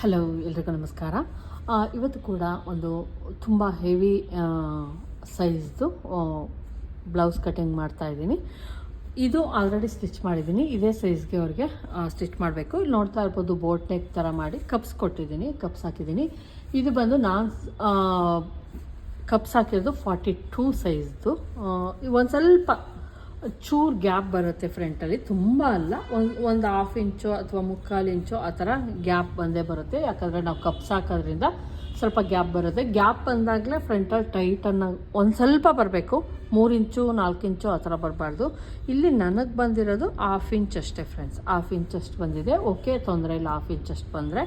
Hello ಎಲ್ರಿಗೂ ನಮಸ್ಕಾರ. ಇವತ್ತು ಕೂಡ ಒಂದು ತುಂಬ ಹೆವಿ ಸೈಜ್ದು ಬ್ಲೌಸ್ ಕಟಿಂಗ್ ಮಾಡ್ತಾ ಇದ್ದೀನಿ. ಇದು ಆಲ್ರೆಡಿ ಸ್ಟಿಚ್ ಮಾಡಿದ್ದೀನಿ. ಇದೇ ಸೈಜ್ಗೆ ಅವ್ರಿಗೆ ಸ್ಟಿಚ್ ಮಾಡಬೇಕು. ಇಲ್ಲಿ ನೋಡ್ತಾ ಇರ್ಬೋದು ಬೋಟ್ ನೆಕ್ ಥರ ಮಾಡಿ ಕಪ್ಸ್ ಕೊಟ್ಟಿದ್ದೀನಿ ಕಪ್ಸ್ ಹಾಕಿದ್ದೀನಿ. ಇದು ಬಂದು ನಾನು ಕಪ್ಸ್ ಹಾಕಿರೋದು ಫಾರ್ಟಿ ಟೂ ಸೈಜ್ದು ಒಂದು ಸ್ವಲ್ಪ ಚೂರು ಗ್ಯಾಪ್ ಬರುತ್ತೆ ಫ್ರಂಟಲ್ಲಿ ತುಂಬ ಅಲ್ಲ. ಒಂದು ಒಂದು ಹಾಫ್ ಇಂಚು ಅಥವಾ ಮುಕ್ಕಾಲು ಇಂಚು ಆ ಥರ ಗ್ಯಾಪ್ ಬಂದೇ ಬರುತ್ತೆ. ಯಾಕಂದರೆ ನಾವು ಕಪ್ಸ್ ಹಾಕೋದ್ರಿಂದ ಸ್ವಲ್ಪ ಗ್ಯಾಪ್ ಬರುತ್ತೆ. ಗ್ಯಾಪ್ ಬಂದಾಗಲೇ ಫ್ರಂಟಲ್ಲಿ ಟೈಟನ್ನು ಒಂದು ಸ್ವಲ್ಪ ಬರಬೇಕು. ಮೂರು ಇಂಚು ನಾಲ್ಕು ಇಂಚು ಆ ಥರ ಬರಬಾರ್ದು. ಇಲ್ಲಿ ನನಗೆ ಬಂದಿರೋದು ಹಾಫ್ ಇಂಚ್ ಅಷ್ಟೇ ಫ್ರೆಂಡ್ಸ್ ಹಾಫ್ ಇಂಚ್ ಅಷ್ಟು ಬಂದಿದೆ. ಓಕೆ ತೊಂದರೆ ಇಲ್ಲ. ಹಾಫ್ ಇಂಚ್ ಅಷ್ಟು ಬಂದರೆ.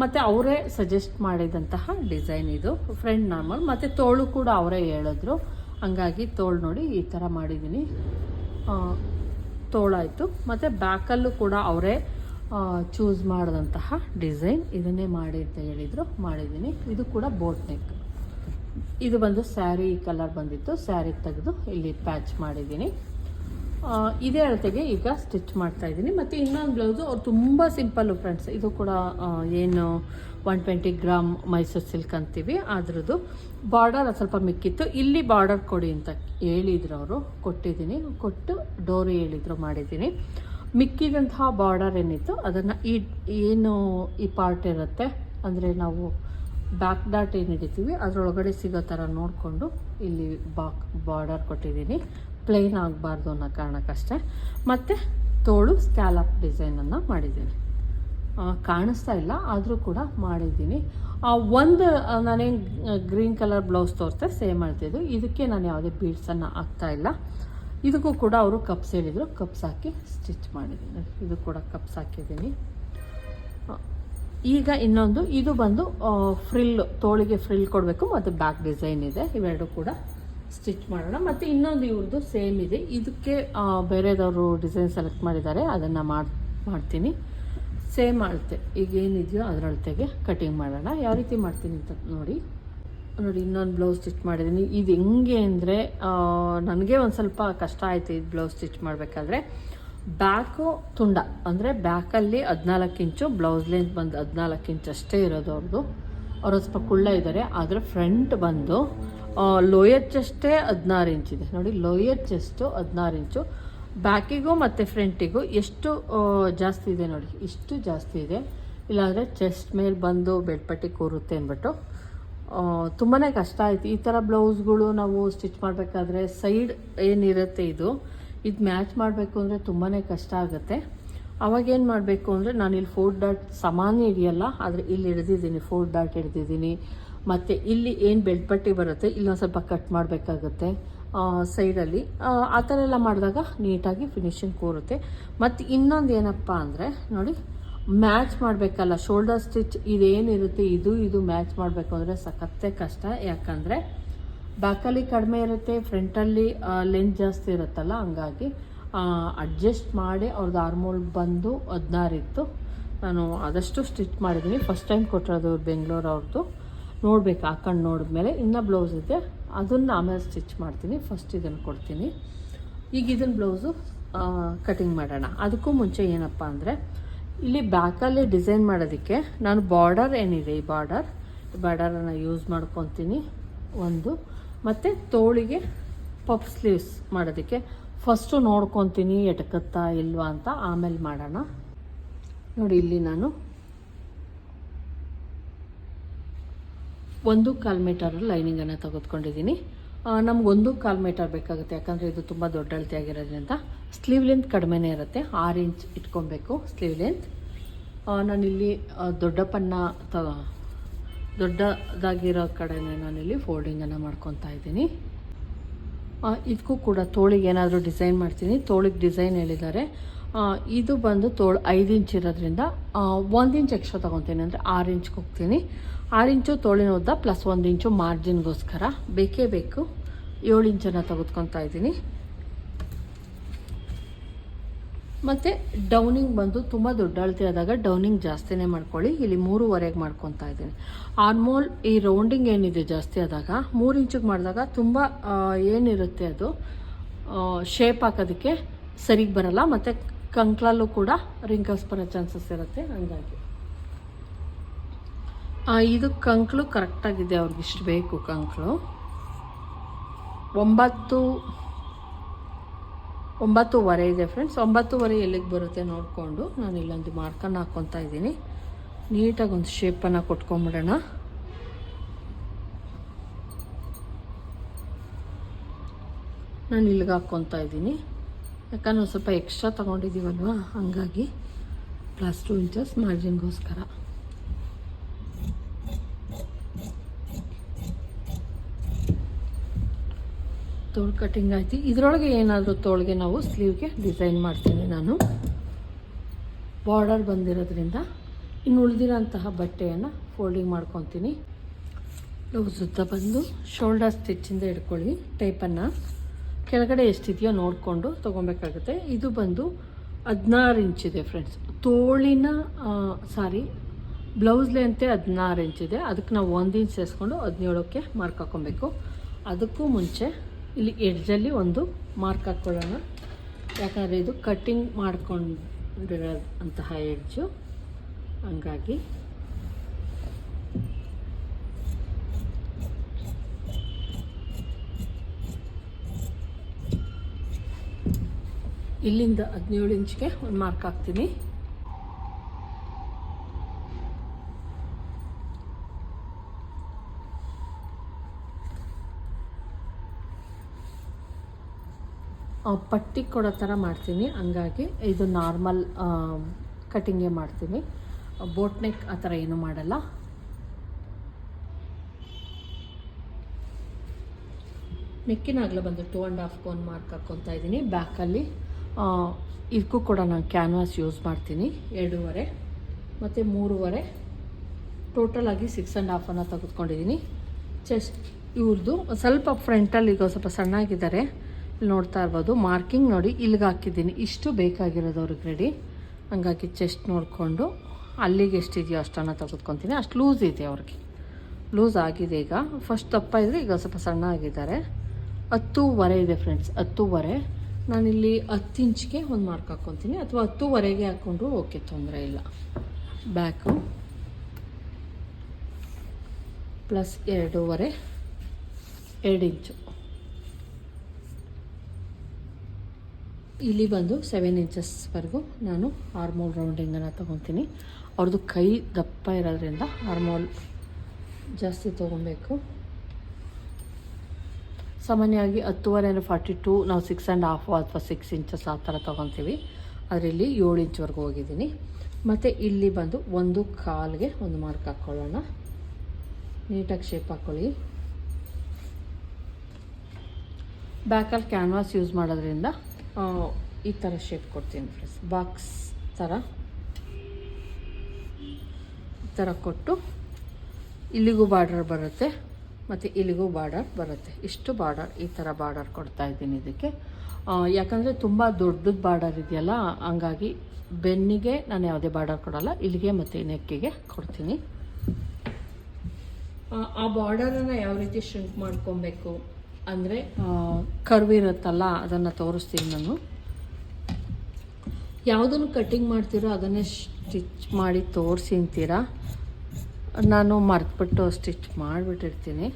ಮತ್ತು ಅವರೇ ಸಜೆಸ್ಟ್ ಮಾಡಿದಂತಹ ಡಿಸೈನ್ ಇದು. ಫ್ರೆಂಡ್ ನಾರ್ಮಲ್ ಮತ್ತು ತೋಳು ಕೂಡ ಅವರೇ ಹೇಳಿದ್ರು. ಹಂಗಾಗಿ ತೋಳು ನೋಡಿ ಈ ಥರ ಮಾಡಿದ್ದೀನಿ ತೋಳಾಯಿತು. ಮತ್ತು ಬ್ಯಾಕಲ್ಲೂ ಕೂಡ ಅವರೇ ಚೂಸ್ ಮಾಡಿದಂತಹ ಡಿಸೈನ್ ಇದನ್ನೇ ಮಾಡಿ ಅಂತ ಹೇಳಿದರು ಮಾಡಿದ್ದೀನಿ ಇದು ಕೂಡ ಬೋಟ್ ನೆಕ್ ಇದು ಬಂದು ಸ್ಯಾರಿ ಕಲರ್ ಬಂದಿತ್ತು. ಸ್ಯಾರಿ ತೆಗೆದು ಇಲ್ಲಿ ಪ್ಯಾಚ್ ಮಾಡಿದ್ದೀನಿ ಇದೇ ಅಳತೆಗೆ ಈಗ ಸ್ಟಿಚ್ ಮಾಡ್ತಾ ಇದ್ದೀನಿ. ಮತ್ತು ಇನ್ನೊಂದು ಬ್ಲೌಸು ಅವ್ರು ತುಂಬ ಸಿಂಪಲ್ಲು ಫ್ರೆಂಡ್ಸ್ ಇದು ಕೂಡ ಏನು one twenty gram Mysore silk ಅಂತೀವಿ. ಅದ್ರದ್ದು ಬಾರ್ಡರ್ ಸ್ವಲ್ಪ ಮಿಕ್ಕಿತ್ತು. ಇಲ್ಲಿ ಬಾರ್ಡರ್ ಕೊಡಿ ಅಂತ ಹೇಳಿದ್ರು ಅವರು. ಕೊಟ್ಟಿದ್ದೀನಿ. ಕೊಟ್ಟು ಡೋರಿ ಹೇಳಿದ್ರು ಮಾಡಿದ್ದೀನಿ. ಮಿಕ್ಕಿದಂತಹ ಬಾರ್ಡರ್ ಏನಿತ್ತು, ಅದನ್ನು ಈ, ಏನು ಈ ಪಾರ್ಟ್ ಇರುತ್ತೆ, ಅಂದರೆ ನಾವು ಬ್ಯಾಕ್ ಡಾಟ್ ಏನು ಹಿಡಿತೀವಿ, ಅದರೊಳಗಡೆ ಸಿಗೋ ಥರ ನೋಡಿಕೊಂಡು ಇಲ್ಲಿ ಬಾಕ್ ಬಾರ್ಡರ್ ಕೊಟ್ಟಿದ್ದೀನಿ. ಪ್ಲೇನ್ ಆಗಬಾರ್ದು ಅನ್ನೋ ಕಾರಣಕ್ಕಷ್ಟೇ. ಮತ್ತು ತೋಳು ಸ್ಕ್ಯಾಲಪ್ ಡಿಸೈನನ್ನು ಮಾಡಿದ್ದೀನಿ. ಕಾಣಿಸ್ತಾ ಇಲ್ಲ, ಆದರೂ ಕೂಡ ಮಾಡಿದ್ದೀನಿ. ಒಂದು ನಾನೇನು ಗ್ರೀನ್ ಕಲರ್ ಬ್ಲೌಸ್ ತೋರಿಸ್ದೆ ಸೇಮ್ ಮಾಡ್ತಿದ್ದು ಇದಕ್ಕೆ ನಾನು ಯಾವುದೇ ಬೀಡ್ಸನ್ನು ಹಾಕ್ತಾ ಇಲ್ಲ. ಇದಕ್ಕೂ ಕೂಡ ಅವರು ಕಪ್ಸ್ ಹೇಳಿದರು. ಕಪ್ಸ್ ಹಾಕಿ ಸ್ಟಿಚ್ ಮಾಡಿದ್ದೀನಿ. ಇದು ಕೂಡ ಕಪ್ಸ್ ಹಾಕಿದ್ದೀನಿ. ಈಗ ಇನ್ನೊಂದು, ಇದು ಬಂದು ಫ್ರಿಲ್ ತೋಳಿಗೆ ಫ್ರಿಲ್ ಕೊಡಬೇಕು. ಮತ್ತು ಬ್ಯಾಕ್ ಡಿಸೈನ್ ಇದೆ. ಇವೆರಡು ಕೂಡ ಸ್ಟಿಚ್ ಮಾಡೋಣ. ಮತ್ತು ಇನ್ನೊಂದು ಇವ್ರದ್ದು ಸೇಮ್ ಇದೆ. ಇದಕ್ಕೆ ಬೇರೆದವರು ಡಿಸೈನ್ ಸೆಲೆಕ್ಟ್ ಮಾಡಿದ್ದಾರೆ. ಅದನ್ನು ಮಾಡಿ, ಮಾಡ್ತೀನಿ. ಸೇಮ್ ಅಳತೆ. ಈಗ ಏನಿದೆಯೋ ಅದರ ಅಳತೆಗೆ ಕಟಿಂಗ್ ಮಾಡೋಣ. ಯಾವ ರೀತಿ ಮಾಡ್ತೀನಿ ಅಂತ ನೋಡಿ. ನೋಡಿ, ಇನ್ನೊಂದು ಬ್ಲೌಸ್ ಸ್ಟಿಚ್ ಮಾಡಿದ್ದೀನಿ. ಇದು ಹೆಂಗೆ ಅಂದರೆ ನನಗೆ ಒಂದು ಸ್ವಲ್ಪ ಕಷ್ಟ ಆಯಿತು ಇದು ಬ್ಲೌಸ್ ಸ್ಟಿಚ್ ಮಾಡಬೇಕಾದ್ರೆ. ಬ್ಯಾಕು ತುಂಡ. ಅಂದರೆ ಬ್ಯಾಕಲ್ಲಿ ಹದಿನಾಲ್ಕು ಇಂಚು ಬ್ಲೌಸ್ ಲೆಂತ್ ಬಂದು ಹದಿನಾಲ್ಕು ಇಂಚ್ ಅಷ್ಟೇ ಇರೋದು ಅವ್ರದ್ದು ಅವ್ರು ಸ್ವಲ್ಪ ಕುಳ್ಳ ಇದ್ದಾರೆ. ಆದರೆ ಫ್ರಂಟ್ ಬಂದು ಲೋಯರ್ ಚೆಸ್ಟೇ ಹದಿನಾರು ಇಂಚಿದೆ ನೋಡಿ, ಲೋಯರ್ ಚೆಸ್ಟು ಹದಿನಾರು ಇಂಚು. ಬ್ಯಾಕಿಗೂ ಮತ್ತು ಫ್ರಂಟಿಗೂ ಎಷ್ಟು ಜಾಸ್ತಿ ಇದೆ ನೋಡಿ. ಇಷ್ಟು ಜಾಸ್ತಿ ಇದೆ. ಇಲ್ಲಾಂದರೆ ಚೆಸ್ಟ್ ಮೇಲೆ ಬಂದು ಬೆಡ್ಪಟ್ಟಿ ಕೂರುತ್ತೆ ಅಂದ್ಬಿಟ್ಟು. ತುಂಬಾ ಕಷ್ಟ ಆಯಿತು. ಈ ಥರ ಬ್ಲೌಸ್ಗಳು ನಾವು ಸ್ಟಿಚ್ ಮಾಡಬೇಕಾದ್ರೆ ಸೈಡ್ ಏನಿರುತ್ತೆ ಇದು ಇದು ಮ್ಯಾಚ್ ಮಾಡಬೇಕು ಅಂದರೆ ತುಂಬಾ ಕಷ್ಟ ಆಗುತ್ತೆ. ಅವಾಗ ಏನು ಮಾಡಬೇಕು ಅಂದರೆ ನಾನು ಇಲ್ಲಿ ಫೋರ್ ಡಾಟ್ ಸಮಾನ ಇದೆಯಲ್ಲ ಆದರೆ ಇಲ್ಲಿ ಹಿಡ್ದಿದ್ದೀನಿ, ಫೋರ್ ಡಾಟ್ ಹಿಡ್ದಿದ್ದೀನಿ. ಮತ್ತು ಇಲ್ಲಿ ಏನು ಬೆಳ್ಪಟ್ಟಿ ಬರುತ್ತೆ ಇಲ್ಲೊಂದು ಸ್ವಲ್ಪ ಕಟ್ ಮಾಡಬೇಕಾಗುತ್ತೆ ಸೈಡಲ್ಲಿ ಆ ಥರ ಎಲ್ಲ ಮಾಡಿದಾಗ ನೀಟಾಗಿ ಫಿನಿಶಿಂಗ್ ಕೂರುತ್ತೆ. ಮತ್ತು ಇನ್ನೊಂದು ಏನಪ್ಪ ಅಂದರೆ, ನೋಡಿ ಮ್ಯಾಚ್ ಮಾಡಬೇಕಲ್ಲ ಶೋಲ್ಡರ್ ಸ್ಟಿಚ್ ಇದೇನಿರುತ್ತೆ, ಇದು ಇದು ಮ್ಯಾಚ್ ಮಾಡಬೇಕು ಅಂದರೆ ಸಖತ್ತೇ ಕಷ್ಟ. ಯಾಕಂದರೆ ಬ್ಯಾಕಲ್ಲಿ ಕಡಿಮೆ ಇರುತ್ತೆ ಫ್ರಂಟಲ್ಲಿ ಲೆಂತ್ ಜಾಸ್ತಿ ಇರುತ್ತಲ್ಲ, ಹಂಗಾಗಿ ಅಡ್ಜಸ್ಟ್ ಮಾಡಿ ಅವ್ರದ್ದು ಆರ್ಮೋಲ್ ಬಂದು ಹದಿನಾರು ಇತ್ತು. ನಾನು ಆದಷ್ಟು ಸ್ಟಿಚ್ ಮಾಡಿದ್ದೀನಿ ಫಸ್ಟ್ ಟೈಮ್ ಕೊಟ್ಟಿರೋದು ಬೆಂಗಳೂರು ಅವ್ರದ್ದು ನೋಡ್ಬೇಕು ಹಾಕೊಂಡು ನೋಡಿದ್ಮೇಲೆ. ಇನ್ನು ಬ್ಲೌಸ್ ಇದೆ. ಅದನ್ನು ಆಮೇಲೆ ಸ್ಟಿಚ್ ಮಾಡ್ತೀನಿ. ಫಸ್ಟ್ ಇದನ್ನು ಕೊಡ್ತೀನಿ. ಈಗ ಇದನ್ನು ಬ್ಲೌಸು ಕಟಿಂಗ್ ಮಾಡೋಣ. ಅದಕ್ಕೂ ಮುಂಚೆ ಏನಪ್ಪ ಅಂದರೆ, ಇಲ್ಲಿ ಬ್ಯಾಕಲ್ಲಿ ಡಿಸೈನ್ ಮಾಡೋದಕ್ಕೆ ನಾನು ಬಾರ್ಡರ್ ಏನಿದೆ, ಈ ಬಾರ್ಡರ್ ಬಾರ್ಡರನ್ನು ಯೂಸ್ ಮಾಡ್ಕೊತೀನಿ. ಒಂದು. ಮತ್ತು ತೋಳಿಗೆ ಪಪ್ ಸ್ಲೀವ್ಸ್ ಮಾಡೋದಕ್ಕೆ. ಫಸ್ಟು ನೋಡ್ಕೊತೀನಿ, ಎಟಕತ್ತಾ ಇಲ್ವಾ ಅಂತ ಆಮೇಲೆ ಮಾಡೋಣ. ನೋಡಿ, ಇಲ್ಲಿ ನಾನು ಒಂದು ಕಾಲು ಮೀಟರ್ ಲೈನಿಂಗನ್ನು ತೆಗೆದುಕೊಂಡಿದ್ದೀನಿ. ನಮ್ಗೆ ಒಂದು ಕಾಲು ಮೀಟರ್ ಬೇಕಾಗುತ್ತೆ, ಯಾಕಂದರೆ ಇದು ತುಂಬ ದೊಡ್ಡ ಅಳತೆ ಆಗಿರೋದ್ರಿಂದ. ಸ್ಲೀವ್ ಲೆಂತ್ ಕಡಿಮೆನೇ ಇರುತ್ತೆ, ಆರು ಇಂಚ್ ಇಟ್ಕೊಬೇಕು ಸ್ಲೀವ್ ಲೆಂತ್. ನಾನಿಲ್ಲಿ ದೊಡ್ಡಪ್ಪನ್ನ ತ, ದೊಡ್ಡದಾಗಿರೋ ಕಡೆನೇ ನಾನಿಲ್ಲಿ ಫೋಲ್ಡಿಂಗನ್ನು ಮಾಡ್ಕೊತಾ ಇದ್ದೀನಿ. ಇದಕ್ಕೂ ಕೂಡ ತೋಳಿಗೆ ಏನಾದರೂ ಡಿಸೈನ್ ಮಾಡ್ತೀನಿ. ತೋಳಿಗೆ ಡಿಸೈನ್ ಹೇಳಿದ್ದಾರೆ. ಇದು ಬಂದು ತೋಳು ಐದು ಇಂಚ್ ಇರೋದ್ರಿಂದ ಒಂದು ಇಂಚ್ ಎಕ್ಸ್ಟ್ರಾ ತೊಗೊತೀನಿ, ಅಂದರೆ ಆರು ಇಂಚ್ಗೆ ಹೋಗ್ತೀನಿ. ಆರು ಇಂಚು ತೋಳಿನ ಉದ್ದ ಪ್ಲಸ್ ಒಂದು ಇಂಚು ಮಾರ್ಜಿನ್ಗೋಸ್ಕರ ಬೇಕೇ ಬೇಕು. ಏಳು ಇಂಚನ್ನು ತೆಗೆದುಕೊತಾ ಇದ್ದೀನಿ. ಮತ್ತು ಡೌನಿಂಗ್ ಬಂದು ತುಂಬ ದೊಡ್ಡ ಅಳತೆ ಆದಾಗ ಡೌನಿಂಗ್ ಜಾಸ್ತಿನೇ ಮಾಡ್ಕೊಳ್ಳಿ. ಇಲ್ಲಿ ಮೂರುವರೆಗೆ ಮಾಡ್ಕೊತಾ ಇದ್ದೀನಿ. ಆಲ್ಮೋಲ್ ಈ ರೌಂಡಿಂಗ್ ಏನಿದೆ ಜಾಸ್ತಿ ಆದಾಗ, ಮೂರು ಇಂಚಿಗೆ ಮಾಡಿದಾಗ ತುಂಬ ಏನಿರುತ್ತೆ ಅದು ಶೇಪ್ ಹಾಕೋದಕ್ಕೆ ಸರಿಗೆ ಬರಲ್ಲ. ಮತ್ತು ಕಂಕ್ಲಲ್ಲೂ ಕೂಡ ರಿಂಕಲ್ಸ್ ಬರೋ ಚಾನ್ಸಸ್ ಇರುತ್ತೆ. ಹಂಗಾಗಿ. ಇದು ಕಂಕ್ಳು ಕರೆಕ್ಟಾಗಿದೆ ಅವ್ರಿಗೆ ಇಷ್ಟು ಬೇಕು ಕಂಕ್ಳು ಒಂಬತ್ತು, ಒಂಬತ್ತುವರೆ ಇದೆ ಫ್ರೆಂಡ್ಸ್ ಒಂಬತ್ತುವರೆ ಎಲ್ಲಿಗೆ ಬರುತ್ತೆ ನೋಡಿಕೊಂಡು ನಾನು ಇಲ್ಲೊಂದು ಮಾಡ್ಕೊಂಡು ಹಾಕ್ಕೊತಾ ಇದ್ದೀನಿ. ನೀಟಾಗಿ ಒಂದು ಶೇಪನ್ನು ಕೊಟ್ಕೊಂಬಿಡೋಣ. ನಾನು ಇಲ್ಲಿಗೆ ಹಾಕ್ಕೊತಾ ಇದ್ದೀನಿ. ಯಾಕಂದ್ರೆ ಸ್ವಲ್ಪ ಎಕ್ಸ್ಟ್ರಾ ತೊಗೊಂಡಿದ್ದೀವಲ್ವ ಹಾಗಾಗಿ ಪ್ಲಸ್ ಟು ಇಂಚಸ್ ಮಾರ್ಜಿನ್ಗೋಸ್ಕರ ತೋಳು ಕಟ್ಟಿಂಗ್ ಆಯ್ತು. ಇದರೊಳಗೆ ಏನಾದರೂ ತೋಳಿಗೆ ನಾವು ಸ್ಲೀವ್ಗೆ ಡಿಸೈನ್ ಮಾಡ್ತೀನಿ ನಾನು. ಬಾರ್ಡರ್ ಬಂದಿರೋದ್ರಿಂದ ಇನ್ನು ಉಳಿದಿರೋಂತಹ ಬಟ್ಟೆಯನ್ನು ಫೋಲ್ಡಿಂಗ್ ಮಾಡ್ಕೊತೀನಿ. ಬ್ಲೌಸ್ ಸುತ್ತ ಬಂದು ಶೋಲ್ಡರ್ ಸ್ಟಿಚ್ಚಿಂದ ಹಿಡ್ಕೊಳ್ಳಿ ಟೈಪನ್ನು ಕೆಳಗಡೆ ಎಷ್ಟಿದೆಯೋ ನೋಡಿಕೊಂಡು ತೊಗೊಬೇಕಾಗುತ್ತೆ. ಇದು ಬಂದು ಹದಿನಾರು ಇಂಚಿದೆ ಫ್ರೆಂಡ್ಸ್ ತೋಳಿನ ಸಾರಿ ಬ್ಲೌಸ್ ಲೆಂತೆ ಹದಿನಾರು ಇಂಚಿದೆ ಅದಕ್ಕೆ ನಾವು ಒಂದು ಇಂಚ್ ಸೇರಿಸ್ಕೊಂಡು ಹದಿನೇಳಕ್ಕೆ ಮಾರ್ಕ್ ಹಾಕ್ಕೊಬೇಕು ಅದಕ್ಕೂ ಮುಂಚೆ ಇಲ್ಲಿ ಎಡ್ಜಲ್ಲಿ ಒಂದು ಮಾರ್ಕ್ ಹಾಕ್ಕೊಳ್ಳೋಣ ಯಾಕಂದರೆ ಇದು ಕಟ್ಟಿಂಗ್ ಮಾಡ್ಕೊಂಡಿರೋಂತಹ ಎಡ್ಜು ಹಂಗಾಗಿ. ಇಲ್ಲಿಂದ ಹದಿನೇಳು ಇಂಚ್ಗೆ ಒಂದು ಮಾರ್ಕ್ ಹಾಕ್ತೀನಿ. ಪಟ್ಟಿ ಕೊಡೋ ಥರ ಮಾಡ್ತೀನಿ. ಹಂಗಾಗಿ ಇದು ನಾರ್ಮಲ್ ಕಟ್ಟಿಂಗೇ ಮಾಡ್ತೀನಿ. ಬೋಟ್ ನೆಕ್ ಆ ಥರ ಏನೂ ಮಾಡಲ್ಲ. ನೆಕ್ಕಿನ ಬಂದು two and half cone mark ಹಾಕ್ಕೊತಾ ಇದ್ದೀನಿ ಬ್ಯಾಕಲ್ಲಿ ಇದಕ್ಕೂ ಕೂಡ ನಾನು ಕ್ಯಾನ್ವಾಸ್ ಯೂಸ್ ಮಾಡ್ತೀನಿ. ಎರಡೂವರೆ, ಮತ್ತು ಮೂರುವರೆ. ಟೋಟಲ್ ಆಗಿ ಸಿಕ್ಸ್ ಆ್ಯಂಡ್ ಹಾಫನ್ನು ತೆಗೆದುಕೊಂಡಿದ್ದೀನಿ ಚೆಸ್ಟ್ ಇವ್ರದ್ದು ಸ್ವಲ್ಪ ಫ್ರಂಟಲ್ಲಿ ಈಗ ಸ್ವಲ್ಪ ಸಣ್ಣಾಗಿದ್ದಾರೆ. ನೋಡ್ತಾ ಇರ್ಬೋದು. ಮಾರ್ಕಿಂಗ್ ನೋಡಿ ಇಲ್ಲಿಗೆ ಹಾಕಿದ್ದೀನಿ. ಇಷ್ಟು ಬೇಕಾಗಿರೋದು ಅವ್ರಿಗೆ ರೆಡಿ ಹಂಗಾಗಿ ಚೆಸ್ಟ್ ನೋಡಿಕೊಂಡು ಅಲ್ಲಿಗೆ ಎಷ್ಟಿದೆಯೋ ಅಷ್ಟನ್ನು ತೆಗೆದುಕೊತೀನಿ. ಅಷ್ಟು ಲೂಸ್ ಇದೆ ಅವ್ರಿಗೆ. ಲೂಸ್ ಆಗಿದೆ ಈಗ. ಫಸ್ಟ್ ದಪ್ಪ ಇದ್ದರೆ ಈಗ ಸ್ವಲ್ಪ ಸಣ್ಣ ಆಗಿದ್ದಾರೆ. ಹತ್ತೂವರೆ ಇದೆ ಫ್ರೆಂಡ್ಸ್ ಹತ್ತೂವರೆ. ನಾನಿಲ್ಲಿ ಹತ್ತು ಇಂಚ್ಗೆ ಒಂದು ಮಾರ್ಕ್ ಹಾಕ್ಕೊತೀನಿ. ಅಥವಾ ಹತ್ತೂವರೆಗೆ ಹಾಕ್ಕೊಂಡ್ರು ಓಕೆ ತೊಂದರೆ ಇಲ್ಲ. ಬ್ಯಾಕು ಪ್ಲಸ್ ಎರಡೂವರೆ. ಎರಡು ಇಂಚು. ಇಲ್ಲಿ ಬಂದು ಸೆವೆನ್ ಇಂಚಸ್ವರೆಗೂ ನಾನು ಆರ್ಮೋಲ್ ರೌಂಡಿಂಗನ್ನು ತೊಗೊತೀನಿ. ಅವ್ರದ್ದು ಕೈ ದಪ್ಪ ಇರೋದ್ರಿಂದ ಆರ್ಮೋಲ್ ಜಾಸ್ತಿ ತೊಗೊಬೇಕು. ಸಾಮಾನ್ಯವಾಗಿ ಹತ್ತುವರೆ ಅಂದರೆ ಫಾರ್ಟಿ ಟು ನಾವು ಸಿಕ್ಸ್ ಆ್ಯಂಡ್ ಹಾಫು ಅಥವಾ ಸಿಕ್ಸ್ ಇಂಚಸ್ ಆ ಥರ ತೊಗೊತೀವಿ. ಅದರಲ್ಲಿ ಏಳು ಇಂಚ್ವರೆಗೂ ಹೋಗಿದ್ದೀನಿ. ಮತ್ತು ಇಲ್ಲಿ ಬಂದು ಒಂದು ಕಾಲ್ಗೆ ಒಂದು ಮಾರ್ಕ್ ಹಾಕ್ಕೊಳ್ಳೋಣ ನೀಟಾಗಿ ಶೇಪ್ ಹಾಕ್ಕೊಳ್ಳಿ ಬ್ಯಾಕಲ್ಲಿ ಕ್ಯಾನ್ವಾಸ್ ಯೂಸ್ ಮಾಡೋದ್ರಿಂದ ಈ ಥರ ಶೇಪ್ ಕೊಡ್ತೀನಿ ಫ್ರೆಂಡ್ಸ್ ಬಾಕ್ಸ್ ಥರ ಈ ಥರ ಕೊಟ್ಟು ಇಲ್ಲಿಗೂ ಬಾರ್ಡರ್ ಬರುತ್ತೆ, ಮತ್ತು ಇಲ್ಲಿಗೂ ಬಾರ್ಡರ್ ಬರುತ್ತೆ. ಇಷ್ಟು ಬಾರ್ಡರ್ ಈ ಥರ ಬಾರ್ಡರ್ ಕೊಡ್ತಾ ಇದ್ದೀನಿ ಇದಕ್ಕೆ. ಯಾಕಂದರೆ ತುಂಬ ದೊಡ್ಡದು ಬಾರ್ಡರ್ ಇದೆಯಲ್ಲ, ಹಂಗಾಗಿ ಬೆನ್ನಿಗೆ ನಾನು ಯಾವುದೇ ಬಾರ್ಡರ್ ಕೊಡಲ್ಲ, ಇಲ್ಲಿಗೆ ಮತ್ತು ನೆಕ್ಕಿಗೆ ಕೊಡ್ತೀನಿ. ಆ ಬಾರ್ಡರನ್ನು ಯಾವ ರೀತಿ ಶ್ರಿಂಕ್ ಮಾಡ್ಕೊಬೇಕು? ಅಂದರೆ ಕರ್ವಿ ಇರುತ್ತಲ್ಲ ಅದನ್ನು ತೋರಿಸ್ತೀನಿ ನಾನು. ಯಾವುದನ್ನು ಕಟ್ಟಿಂಗ್ ಮಾಡ್ತೀರೋ ಅದನ್ನೇ ಸ್ಟಿಚ್ ಮಾಡಿ ತೋರಿಸಿ ಅಂತೀರಾ ನಾನು ಮರ್ತ್ಬಿಟ್ಟು ಸ್ಟಿಚ್ ಮಾಡಿಬಿಟ್ಟಿರ್ತೀನಿ.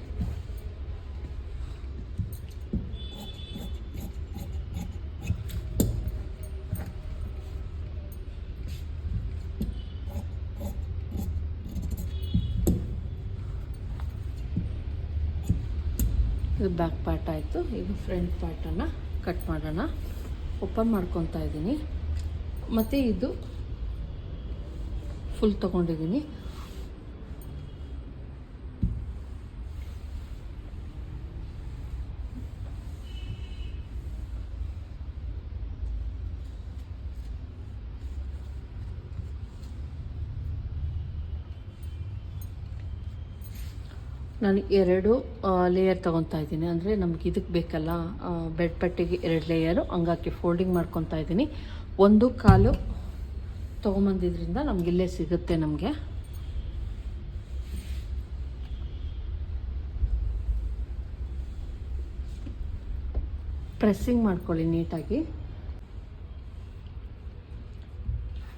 ಇದು ಬ್ಯಾಕ್ ಪಾರ್ಟ್ ಆಯಿತು. ಇದು ಫ್ರಂಟ್ ಪಾರ್ಟನ್ನು ಕಟ್ ಮಾಡೋಣ. ಓಪನ್ ಮಾಡ್ಕೊತಾ ಇದ್ದೀನಿ. ಮತ್ತು ಇದು ಫುಲ್ ತೊಗೊಂಡಿದ್ದೀನಿ. ನಾನು ಎರಡು ಲೇಯರ್ ತೊಗೊತಾ ಇದ್ದೀನಿ. ಅಂದರೆ ನಮ್ಗೆ ಇದಕ್ಕೆ ಬೇಕಲ್ಲ ಬೆಡ್ ಪಟ್ಟಿಗೆ ಎರಡು ಲೇಯರು ಹಂಗಾಕಿ ಫೋಲ್ಡಿಂಗ್ ಮಾಡ್ಕೊತಾ ಇದ್ದೀನಿ. ಒಂದು ಕಾಲು ತೊಗೊಂಬಂದಿದ್ರಿಂದ ನಮ್ಗೆ ಇಲ್ಲೇ ಸಿಗುತ್ತೆ ನಮಗೆ. ಪ್ರೆಸ್ಸಿಂಗ್ ಮಾಡ್ಕೊಳ್ಳಿ ನೀಟಾಗಿ.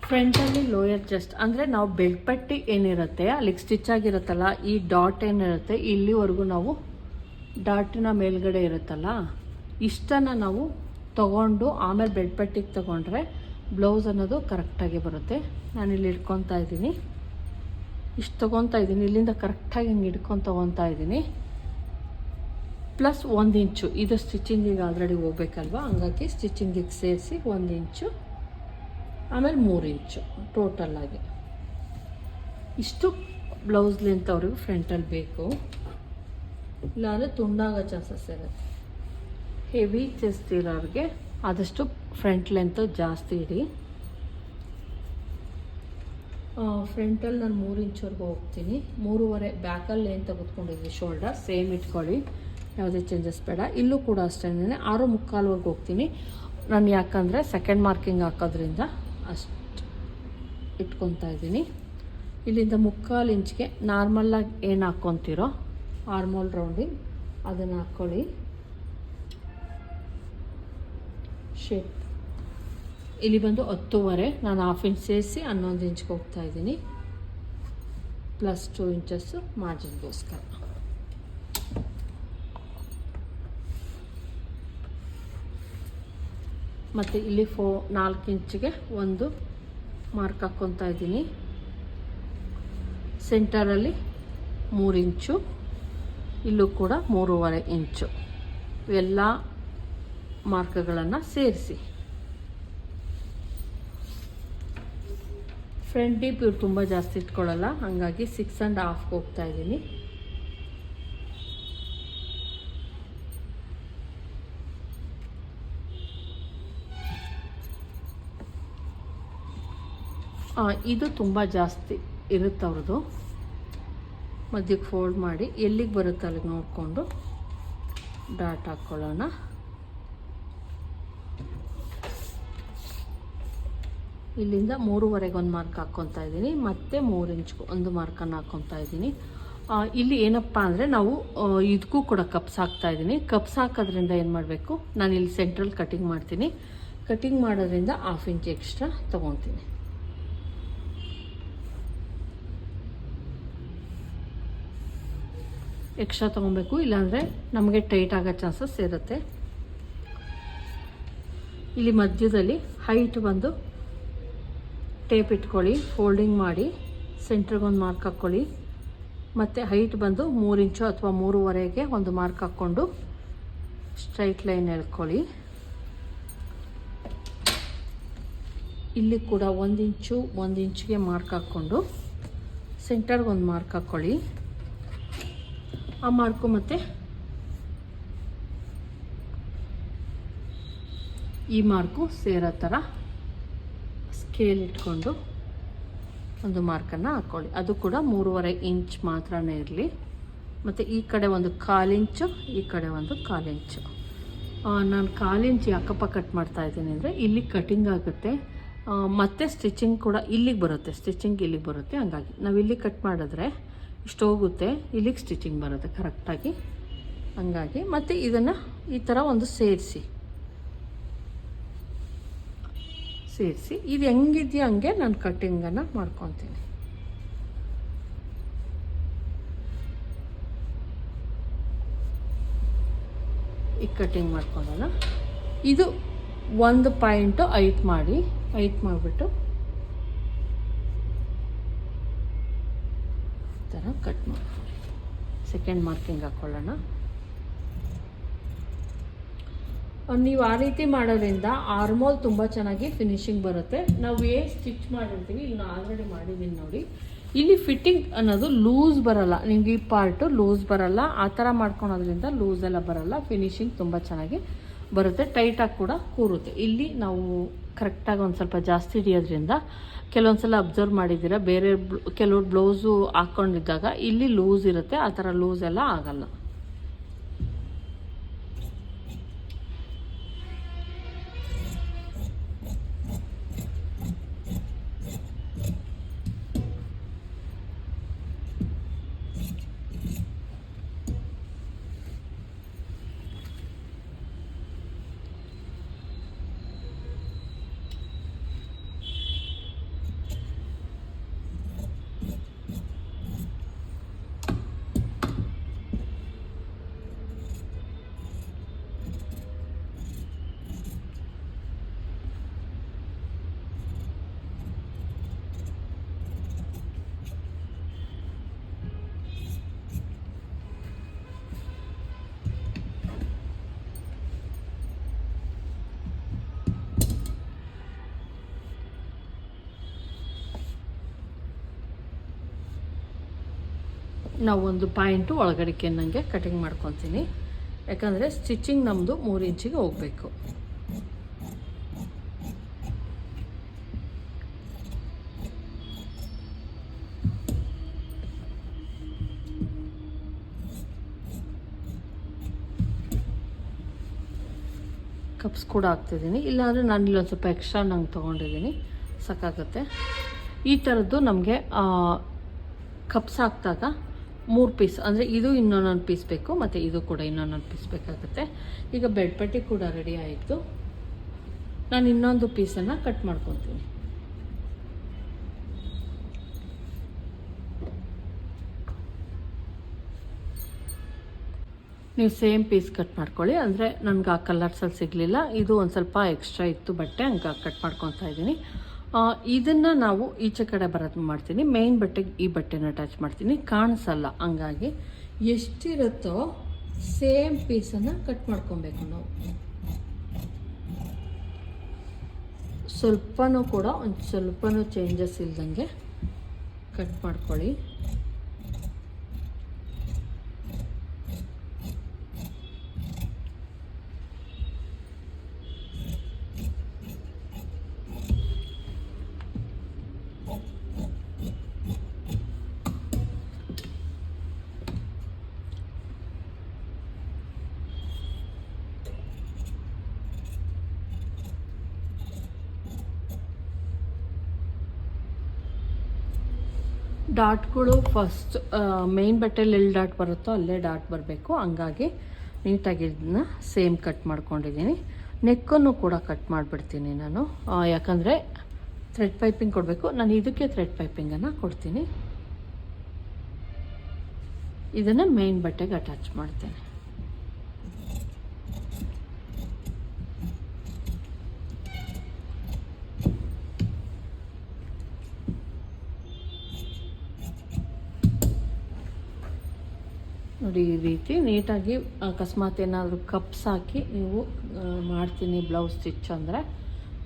ಫ್ರಂಟಲ್ಲಿ ಲೋಯರ್ ಜಸ್ಟ್ ಅಂದರೆ ನಾವು ಬೆಲ್ಟ್ ಪಟ್ಟಿ ಏನಿರುತ್ತೆ, ಅಲ್ಲಿಗೆ ಸ್ಟಿಚ್ ಆಗಿರುತ್ತಲ್ಲ, ಈ ಡಾಟ್ ಏನಿರುತ್ತೆ, ಇಲ್ಲಿವರೆಗೂ ನಾವು ಡಾಟಿನ ಮೇಲ್ಗಡೆ ಇರುತ್ತಲ್ಲ, ಇಷ್ಟನ್ನು ನಾವು ತಗೊಂಡು ಆಮೇಲೆ ಬೆಲ್ಟ್ ಪಟ್ಟಿಗೆ ತಗೊಂಡ್ರೆ ಬ್ಲೌಸ್ ಅನ್ನೋದು ಕರೆಕ್ಟಾಗಿ ಬರುತ್ತೆ. ನಾನು ಇಲ್ಲಿ ಇಟ್ಕೊತಾ ಇದ್ದೀನಿ. ಇಷ್ಟು ತೊಗೊತಾ ಇದ್ದೀನಿ. ಇಲ್ಲಿಂದ ಕರೆಕ್ಟಾಗಿ ಹಿಂಗೆ ಹಿಡ್ಕೊಂಡು ತೊಗೊತಾ ಇದ್ದೀನಿ. ಪ್ಲಸ್ ಒಂದು ಇಂಚು ಇದು ಸ್ಟಿಚಿಂಗಿಗೆ ಆಲ್ರೆಡಿ ಹೋಗ್ಬೇಕಲ್ವಾ? ಹಂಗಾಗಿ ಸ್ಟಿಚಿಂಗಿಗೆ ಸೇರಿಸಿ ಒಂದು ಇಂಚು ಆಮೇಲೆ ಮೂರು ಇಂಚು ಟೋಟಲ್ಲಾಗಿ ಇಷ್ಟು ಬ್ಲೌಸ್ ಲೆಂತ್ ಅವ್ರಿಗೆ ಫ್ರಂಟಲ್ಲಿ ಬೇಕು. ಇಲ್ಲಾಂದರೆ ತುಂಡಾಗೋ ಚಾನ್ಸಸ್ ಇರುತ್ತೆ. ಹೆವಿ ಚೆಸ್ಟ್ ಇರೋರಿಗೆ ಆದಷ್ಟು ಫ್ರಂಟ್ ಲೆಂತ್ ಜಾಸ್ತಿ ಇಡಿ. ಫ್ರಂಟಲ್ಲಿ ನಾನು ಮೂರು ಇಂಚ್ವರೆಗೂ ಹೋಗ್ತೀನಿ. ಮೂರುವರೆ ಬ್ಯಾಕಲ್ಲಿ ಏನು ತೆಗೆದುಕೊಂಡಿದ್ವಿ ಶೋಲ್ಡರ್ ಸೇಮ್ ಇಟ್ಕೊಳ್ಳಿ. ಯಾವುದೇ ಚೇಂಜಸ್ ಬೇಡ. ಇಲ್ಲೂ ಕೂಡ ಅಷ್ಟೇ ಆರು ಮುಕ್ಕಾಲ್ವರೆಗೆ ಹೋಗ್ತೀನಿ. ನಾನು ಯಾಕಂದರೆ ಸೆಕೆಂಡ್ ಮಾರ್ಕಿಂಗ್ ಹಾಕೋದ್ರಿಂದ ಅಷ್ಟು ಇಟ್ಕೊತಾ ಇದ್ದೀನಿ. ಇಲ್ಲಿಂದ ಮುಕ್ಕಾಲು ಇಂಚ್ಗೆ ನಾರ್ಮಲ್ಲಾಗಿ ಏನು ಹಾಕ್ಕೊತೀರೋ ಆರ್ಮೋಲ್ ರೌಂಡಿಂಗ್ ಅದನ್ನು ಹಾಕ್ಕೊಳ್ಳಿ ಶೇಪ್. ಇಲ್ಲಿ ಬಂದು ಹತ್ತುವರೆ, ನಾನು ಹಾಫ್ ಇಂಚ್ ಸೇರಿಸಿ ಹನ್ನೊಂದು ಇಂಚ್ಗೆ ಹೋಗ್ತಾ ಇದ್ದೀನಿ. ಪ್ಲಸ್ ಟೂ ಇಂಚಸ್ಸು ಮಾರ್ಜಿನ್ಗೋಸ್ಕರ ಮತ್ತು ಇಲ್ಲಿ ಫೋ ನಾಲ್ಕು ಇಂಚಿಗೆ ಒಂದು ಮಾರ್ಕ್ ಹಾಕ್ಕೊತಾ ಇದ್ದೀನಿ. ಸೆಂಟರಲ್ಲಿ ಮೂರು ಇಂಚು, ಇಲ್ಲೂ ಕೂಡ ಮೂರುವರೆ ಇಂಚು. ಇವೆಲ್ಲ ಮಾರ್ಕ್ಗಳನ್ನು ಸೇರಿಸಿ. ಫ್ರಂಟ್ ಡೀಪ್ ಇವ್ರು ತುಂಬ ಜಾಸ್ತಿ ಇಟ್ಕೊಳ್ಳಲ್ಲ ಹಾಗಾಗಿ ಸಿಕ್ಸ್ ಆ್ಯಂಡ್ ಹಾಫ್ಗೆ ಹೋಗ್ತಾ ಇದ್ದೀನಿ. ಇದು ತುಂಬ ಜಾಸ್ತಿ ಇರುತ್ತೆ ಅವ್ರದ್ದು. ಮಧ್ಯಕ್ಕೆ ಫೋಲ್ಡ್ ಮಾಡಿ ಎಲ್ಲಿಗೆ ಬರುತ್ತೆ ಅಲ್ಲಿಗೆ ನೋಡಿಕೊಂಡು ಡಾಟ್ ಹಾಕ್ಕೊಳ್ಳೋಣ ಇಲ್ಲಿಂದ ಮೂರುವರೆಗೆ ಒಂದು ಮಾರ್ಕ್ ಹಾಕ್ಕೊತಾ ಇದ್ದೀನಿ. ಮತ್ತೆ ಮೂರು ಇಂಚ್ಗೆ ಒಂದು ಮಾರ್ಕನ್ನು ಹಾಕ್ಕೊತಾ ಇದ್ದೀನಿ. ಇಲ್ಲಿ ಏನಪ್ಪ ಅಂದರೆ ನಾವು ಇದಕ್ಕೂ ಕೂಡ ಕಪ್ಸ್ ಹಾಕ್ತಾ ಇದ್ದೀನಿ. ಕಪ್ಸ್ ಹಾಕೋದ್ರಿಂದ ಏನು ಮಾಡಬೇಕು? ನಾನು ಇಲ್ಲಿ ಸೆಂಟ್ರಲ್ ಕಟಿಂಗ್ ಮಾಡ್ತೀನಿ. ಕಟಿಂಗ್ ಮಾಡೋದ್ರಿಂದ ಹಾಫ್ ಇಂಚ್ ಎಕ್ಸ್ಟ್ರಾ ತೊಗೊತೀನಿ ಎಕ್ಸ್ಟ್ರಾ ತೊಗೊಬೇಕು, ಇಲ್ಲಾಂದರೆ ನಮಗೆ ಟೈಟ್ ಆಗೋ ಚಾನ್ಸಸ್ ಇರುತ್ತೆ. ಇಲ್ಲಿ ಮಧ್ಯದಲ್ಲಿ ಹೈಟ್ ಬಂದು ಟೇಪ್ ಇಟ್ಕೊಳ್ಳಿ ಫೋಲ್ಡಿಂಗ್ ಮಾಡಿ ಸೆಂಟ್ರಿಗೊಂದು ಮಾರ್ಕ್ ಹಾಕ್ಕೊಳ್ಳಿ. ಮತ್ತು ಹೈಟ್ ಬಂದು ಮೂರು ಇಂಚು ಅಥವಾ ಮೂರುವರೆಗೆ ಒಂದು ಮಾರ್ಕ್ ಹಾಕ್ಕೊಂಡು ಸ್ಟ್ರೈಟ್ ಲೈನ್ ಎಳ್ಕೊಳ್ಳಿ. ಇಲ್ಲಿ ಕೂಡ ಒಂದು ಇಂಚು, ಒಂದು ಇಂಚಿಗೆ ಮಾರ್ಕ್ ಹಾಕ್ಕೊಂಡು ಸೆಂಟರ್ಗೆ ಒಂದು ಮಾರ್ಕ್ ಹಾಕ್ಕೊಳ್ಳಿ. ಆ ಮಾರ್ಕು ಮತ್ತೆ. ಈ ಮಾರ್ಕು ಸೇರೋ ಥರ ಸ್ಕೇಲ್ ಇಟ್ಕೊಂಡು ಒಂದು ಮಾರ್ಕನ್ನು ಹಾಕ್ಕೊಳ್ಳಿ ಅದು ಕೂಡ ಮೂರುವರೆ ಇಂಚ್ ಮಾತ್ರನೇ ಇರಲಿ. ಮತ್ತು ಈ ಕಡೆ ಒಂದು ಕಾಲಿಂಚು ಈ ಕಡೆ ಒಂದು ಕಾಲಿಂಚು ನಾನು ಕಾಲಿಂಚು ಯಾಕಪ್ಪ ಕಟ್ ಮಾಡ್ತಾ ಇದ್ದೀನಿ ಅಂದರೆ ಇಲ್ಲಿ ಕಟಿಂಗ್ ಆಗುತ್ತೆ. ಮತ್ತೆ ಸ್ಟಿಚಿಂಗ್ ಕೂಡ ಇಲ್ಲಿಗೆ ಬರುತ್ತೆ. ಸ್ಟಿಚಿಂಗ್ ಇಲ್ಲಿಗೆ ಬರುತ್ತೆ. ಹಂಗಾಗಿ ನಾವು ಇಲ್ಲಿ ಕಟ್ ಮಾಡಿದ್ರೆ ಇಷ್ಟು ಹೋಗುತ್ತೆ ಇಲ್ಲಿಗೆ ಸ್ಟಿಚಿಂಗ್ ಬರುತ್ತೆ ಕರೆಕ್ಟಾಗಿ. ಹಂಗಾಗಿ ಮತ್ತು ಇದನ್ನು ಈ ಥರ ಒಂದು ಸೇರಿಸಿ. ಸೇರಿಸಿ. ಇದು ಹೆಂಗಿದೆಯೋ ಹಂಗೆ ನಾನು ಕಟ್ಟಿಂಗನ್ನು ಮಾಡ್ಕೊತೀನಿ. ಈ ಕಟ್ಟಿಂಗ್ ಮಾಡ್ಕೊಳ್ಳೋಣ ಇದು ಒಂದು ಪಾಯಿಂಟು ಐಟ್ ಮಾಡಿ, ಐಟ್ ಮಾಡಿಬಿಟ್ಟು ಥರ ಕಟ್ ಮಾಡ್ಕೊಳ್ಳಿ ಸೆಕೆಂಡ್ ಮಾರ್ಕಿಂಗ್ ಹಾಕ್ಕೊಳ್ಳೋಣ ನೀವು ಆ ರೀತಿ ಮಾಡೋದ್ರಿಂದ ಆರ್ಮೋಲ್ ತುಂಬ ಚೆನ್ನಾಗಿ ಫಿನಿಶಿಂಗ್ ಬರುತ್ತೆ. ನಾವು ಏನು ಸ್ಟಿಚ್ ಮಾಡಿರ್ತೀವಿ ಇಲ್ಲಿ ಆಲ್ರೆಡಿ ಮಾಡಿದ್ದೀನಿ ನೋಡಿ. ಇಲ್ಲಿ ಫಿಟ್ಟಿಂಗ್ ಅನ್ನೋದು ಲೂಸ್ ಬರಲ್ಲ. ನಿಮ್ಗೆ ಈ ಪಾರ್ಟು ಲೂಸ್ ಬರಲ್ಲ. ಆ ಥರ ಮಾಡ್ಕೊಳೋದ್ರಿಂದ ಲೂಸ್ ಎಲ್ಲ ಬರಲ್ಲ. ಫಿನಿಶಿಂಗ್ ತುಂಬ ಚೆನ್ನಾಗಿ ಬರುತ್ತೆ ಟೈಟಾಗಿ ಕೂಡ ಕೂರುತ್ತೆ. ಇಲ್ಲಿ ನಾವು ಕರೆಕ್ಟಾಗಿ ಒಂದು ಸ್ವಲ್ಪ ಜಾಸ್ತಿ ಹಿಡಿಯೋದ್ರಿಂದ ಕೆಲವೊಂದು ಸಲ ಅಬ್ಸರ್ವ್ ಮಾಡಿದ್ದೀರ, ಬೇರೆ ಕೆಲವು ಬ್ಲೌಸು ಹಾಕ್ಕೊಂಡಿದ್ದಾಗ ಇಲ್ಲಿ ಲೂಸ್ ಇರುತ್ತೆ, ಆ ಥರ ಲೂಸ್ ಎಲ್ಲ ಆಗಲ್ಲ. ನಾವು ಒಂದು ಪಾಯಿಂಟು ಒಳಗಡೆಗೆ ನನಗೆ ಕಟಿಂಗ್ ಮಾಡ್ಕೊತೀನಿ. ಯಾಕಂದರೆ ಸ್ಟಿಚಿಂಗ್ ನಮ್ಮದು ಮೂರು ಇಂಚಿಗೆ ಹೋಗಬೇಕು. ಕಪ್ಸ್ ಕೂಡ ಹಾಕ್ತಿದ್ದೀನಿ. ಇಲ್ಲಾಂದರೆ ನಾನು ಇಲ್ಲೊಂದು ಸ್ವಲ್ಪ ಎಕ್ಸ್ಟ್ರಾ ನಂಗೆ ತೊಗೊಂಡಿದ್ದೀನಿ. ಸಾಕಾಗುತ್ತೆ ಈ ಥರದ್ದು ನಮಗೆ ಕಪ್ಸ್ ಹಾಕಿದಾಗ ಮೂರು ಪೀಸ್ ಅಂದರೆ ಇದು ಇನ್ನೊಂದೊಂದು ಪೀಸ್ ಬೇಕು, ಮತ್ತು ಇದು ಕೂಡ ಇನ್ನೊಂದೊಂದು ಪೀಸ್ ಬೇಕಾಗುತ್ತೆ. ಈಗ ಬೆಡ್ ಪಟ್ಟಿ ಕೂಡ ರೆಡಿ ಆಯಿತು. ನಾನು ಇನ್ನೊಂದು ಪೀಸನ್ನು ಕಟ್ ಮಾಡ್ಕೊತೀನಿ. ನೀವು ಸೇಮ್ ಪೀಸ್ ಕಟ್ ಮಾಡ್ಕೊಳ್ಳಿ. ಅಂದರೆ ನನಗೆ ಆ ಕಲರ್ಸಲ್ಲಿ ಸಿಗಲಿಲ್ಲ. ಇದು ಒಂದು ಸ್ವಲ್ಪ ಎಕ್ಸ್ಟ್ರಾ ಇತ್ತು ಬಟ್ಟೆ, ಹಂಗೆ ಕಟ್ ಮಾಡ್ಕೊತಾ ಇದ್ದೀನಿ. ಇದನ್ನು ನಾವು ಈಚೆ ಕಡೆ ಬರೋದು ಮಾಡ್ತೀನಿ. ಮೇನ್ ಬಟ್ಟೆಗೆ ಈ ಬಟ್ಟೆನ ಅಟ್ಯಾಚ್ ಮಾಡ್ತೀನಿ. ಕಾಣಿಸಲ್ಲ. ಹಂಗಾಗಿ ಎಷ್ಟಿರುತ್ತೋ ಸೇಮ್ ಪೀಸನ್ನು ಕಟ್ ಮಾಡ್ಕೊಬೇಕು ನಾವು. ಸ್ವಲ್ಪನೂ ಕೂಡ, ಒಂದು ಸ್ವಲ್ಪನೂ ಚೇಂಜಸ್ ಇಲ್ದಂಗೆ ಕಟ್ ಮಾಡ್ಕೊಳ್ಳಿ. ಡಾಟ್ಗಳು ಫಸ್ಟ್ ಮೇನ್ ಬಟ್ಟೆಲಿ ಎಲ್ಲಿ ಡಾಟ್ ಬರುತ್ತೋ ಅಲ್ಲೇ ಡಾಟ್ ಬರಬೇಕು. ಹಂಗಾಗಿ ನೀಟಾಗಿ ಇದನ್ನ ಸೇಮ್ ಕಟ್ ಮಾಡ್ಕೊಂಡಿದ್ದೀನಿ. ನೆಕ್ಕನ್ನು ಕೂಡ ಕಟ್ ಮಾಡಿಬಿಡ್ತೀನಿ ನಾನು. ಯಾಕಂದರೆ ಥ್ರೆಡ್ ಪೈಪಿಂಗ್ ಕೊಡಬೇಕು. ನಾನು ಇದಕ್ಕೆ ಥ್ರೆಡ್ ಪೈಪಿಂಗನ್ನು ಕೊಡ್ತೀನಿ. ಇದನ್ನು ಮೇನ್ ಬಟ್ಟೆಗೆ ಅಟ್ಯಾಚ್ ಮಾಡ್ತೇನೆ. ನೋಡಿ ಈ ರೀತಿ ನೀಟಾಗಿ ಅಕಸ್ಮಾತ್ ಏನಾದರೂ ಕಪ್ಸ್ ಹಾಕಿ ನೀವು ಮಾಡ್ತೀನಿ ಬ್ಲೌಸ್ ಸ್ಟಿಚ್ ಅಂದರೆ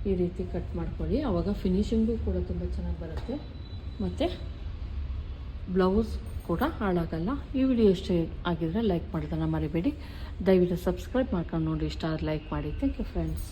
ಈ ರೀತಿ ಕಟ್ ಮಾಡ್ಕೊಳ್ಳಿ. ಆವಾಗ ಫಿನಿಷಿಂಗು ಕೂಡ ತುಂಬ ಚೆನ್ನಾಗಿ ಬರುತ್ತೆ. ಮತ್ತು ಬ್ಲೌಸ್ ಕೂಡ ಹಾಳಾಗಲ್ಲ. ಈ ವಿಡಿಯೋ ಇಷ್ಟ ಆಗಿದ್ರೆ ಲೈಕ್ ಮಾಡೋದನ್ನು ಮರಿಬೇಡಿ. ದಯವಿಟ್ಟು ಸಬ್ಸ್ಕ್ರೈಬ್ ಮಾಡ್ಕೊಂಡು ನೋಡಿ. ಇಷ್ಟ ಲೈಕ್ ಮಾಡಿ. Thank you friends